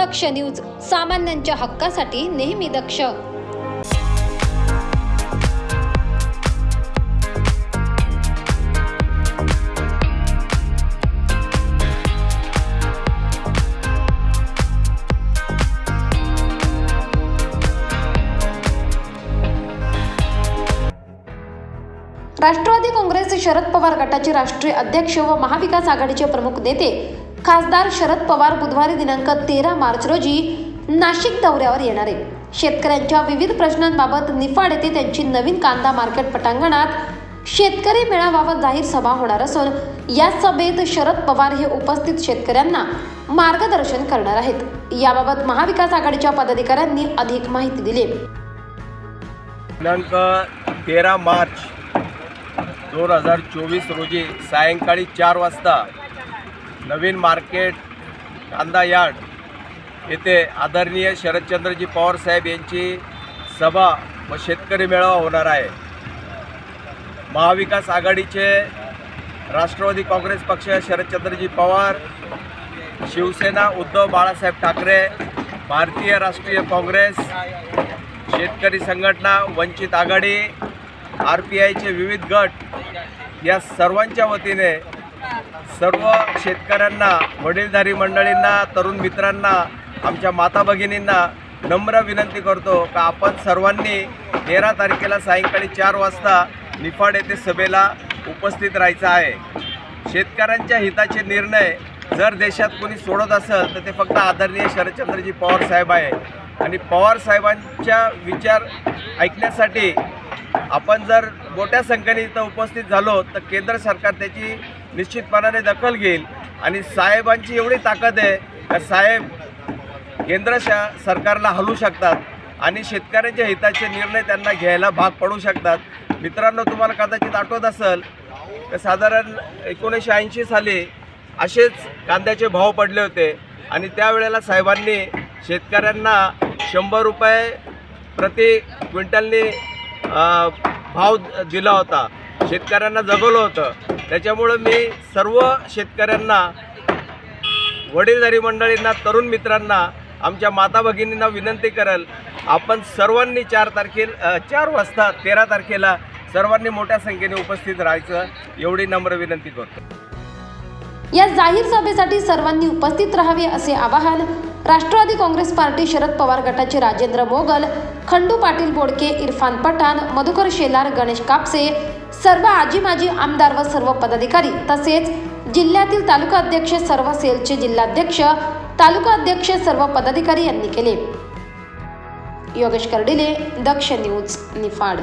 दक्ष news सामान्यांच्या हक्कासाठी नेहमी दक्ष. राष्ट्रवादी काँग्रेस शरद पवार गटाचे राष्ट्रीय अध्यक्ष व महाविकास आघाडीचे प्रमुख नेते खासदार शरद पवार बुधवारी दिनांक तेरा मार्च रोजी नाशिक दौऱ्यावर येणार आहे शेतकऱ्यांच्या विविध प्रश्नांबाबत निफाड येथे त्यांची नवीन कांदा मार्केट पटांगणात शेतकरी मेळाबाबत जाहीर सभा होणार असून या सभेत शरद पवार हे उपस्थित शेतकऱ्यांना मार्गदर्शन करणार आहेत. याबाबत महाविकास आघाडीच्या पदाधिकाऱ्यांनी अधिक माहिती दिली. दिनांक तेरा मार्च दोन हजार चोवीस रोजी सायंकाळी चार वाजता नवीन मार्केट कांदा यार्ड. येथे आदरणीय शरदचंद्रजी पवार साहेब यांची सभा व शेतकरी मेळावा होणार आहे. महाविकास आघाडीचे राष्ट्रवादी काँग्रेस पक्ष शरदचंद्रजी पवार शिवसेना उद्धव बाळासाहेब ठाकरे भारतीय राष्ट्रीय काँग्रेस शेतकरी संघटना वंचित आघाडी आर पी आयचे विविध गट या सर्वांच्या वतीने सर्व शेतकऱ्यांना वडीलधारी मंडळींना तरुण मित्रांना आमच्या माता भगिनींना नम्र विनंती करतो का आपण सर्वांनी तेरा तारखेला सायंकाळी चार वाजता निफाड येथे सभेला उपस्थित राहायचं आहे. शेतकऱ्यांच्या हिताचे निर्णय जर देशात कोणी सोडत असेल तर ते फक्त आदरणीय शरदचंद्रजी पवार साहेब आहे. आणि पवार साहेबांच्या विचार ऐकण्यासाठी आपण जर मोठ्या संख्येने इथं उपस्थित झालो तर केंद्र सरकार त्याची निश्चितपणाने दखल घेईल. आणि साहेबांची एवढी ताकद आहे का साहेब केंद्र शा सरकारला हलवू शकतात आणि शेतकऱ्यांच्या हिताचे निर्णय त्यांना घ्यायला भाग पडू शकतात. मित्रांनो तुम्हाला कदाचित आठवत असेल तर साधारण एकोणीसशे ऐंशी साली असेच कांद्याचे भाव पडले होते. आणि त्यावेळेला साहेबांनी शेतकऱ्यांना शंभर रुपये प्रति क्विंटलनी भाव दिला होता. शेतकऱ्यांना जगवलं होतं. त्याच्यामुळं मी सर्व शेतकऱ्यांना वडीलधारी मंडळींना तरुण मित्रांना आमच्या माता भगिनींना विनंती करेल आपण सर्वांनी चार तारखेला चार वाजता तेरा तारखेला सर्वांनी मोठ्या संख्येने उपस्थित राहायचं एवढी नम्र विनंती करतो. या जाहीर सभेसाठी सर्वांनी उपस्थित राहावे असे आवाहन राष्ट्रवादी काँग्रेस पार्टी शरद पवार गटाचे राजेंद्र मोगल खंडू पाटील बोडके इरफान पठाण मधुकर शेलार गणेश कापसे सर्व आजी माजी आमदार व सर्व पदाधिकारी तसेच जिल्ह्यातील तालुका अध्यक्ष सर्व सेलचे जिल्हाध्यक्ष तालुका अध्यक्ष सर्व पदाधिकारी यांनी केले. योगेश कर्डिले दक्ष न्यूज निफाड.